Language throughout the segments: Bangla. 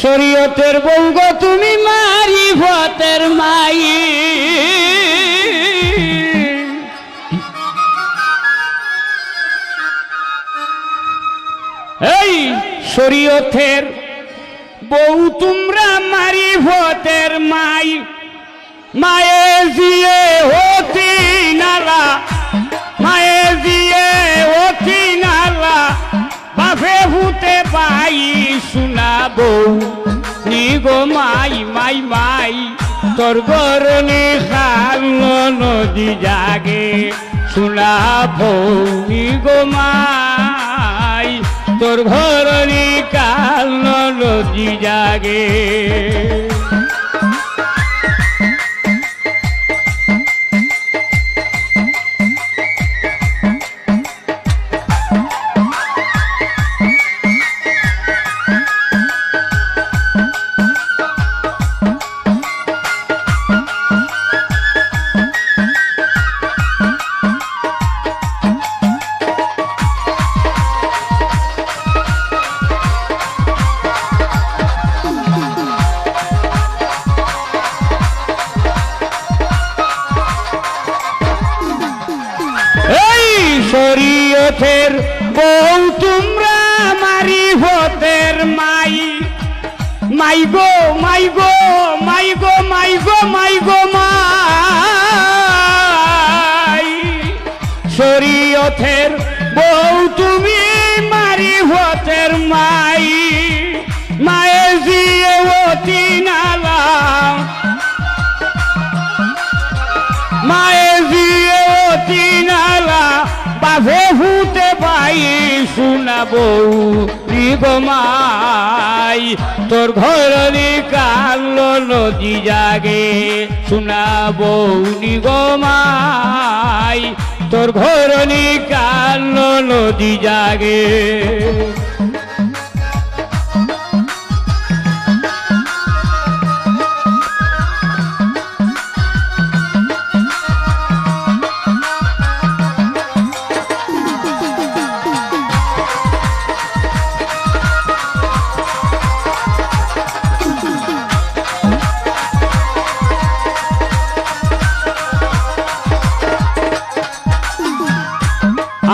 শরীয়তের বৌগ তুমি মারি ভতের মাই। এই শরীয়তের বউ তোমরা মারি ভতের মাই। মায়ে জিয়ে শুনাবো নি গো মাই মাই মাই, তোর গরনি খাল নদী জাগে। শুনাবো, নি গো মাই, তোর ঘরনি কাল নদী জাগে। শরীয়তের বউ তোমরা মারি হতের মাই। মাই গো মাই গো মাই গো মাই গো মাই গো মাই। শরীয়তের বউ তুমি মারি হতের মাই। মায়ে শুনাবো নিগমাই তোর ঘর কাল নদী জাগে শুনাবো নিগমাই তোর ঘর কাল নদী জাগে।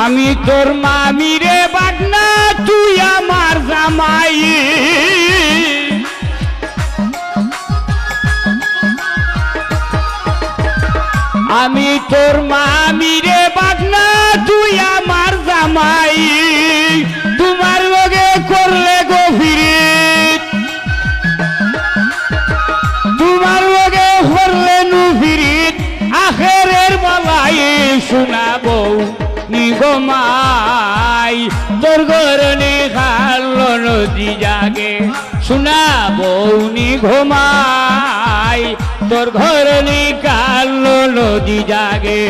আমি তোর মামি রে বাগনা তুই আমার জামাই। আমি তোর মামি রে বাগনা তুই আমার জামাই। তোমার লগে করলে গভীর। তোমার লগে হরলে নুফিরিত আখেরের বলাই শোনাবো। নিগমাই তোর গরনে খালো নদী জাগে। শোনা বৌনি নিঘমাই তোর ঘরনে কালো নদী জাগে।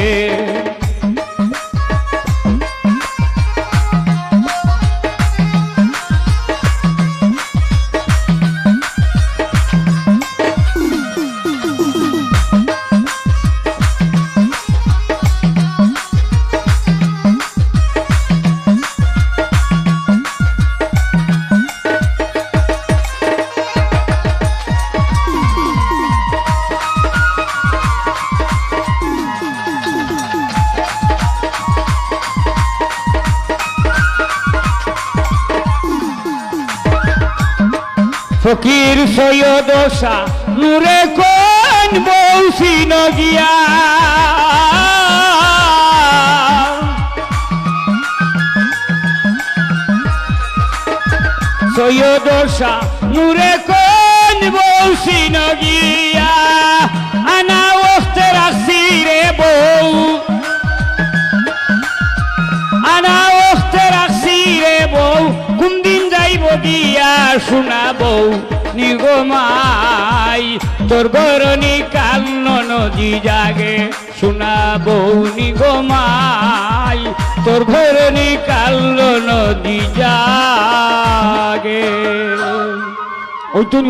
ফকির সৈয়দ শাহ নূরে কোন বৌসি নগিয়া সৈয়দ শাহ নূরে কোন বৌসি নগিয়া দিয়া শোনাবো নিগমাই তোর বরণি কান্ন নদী জাগে, শোনাবো নিগমাই তোর ঘরনি কান্ন নদী জাগে। ওই তুমি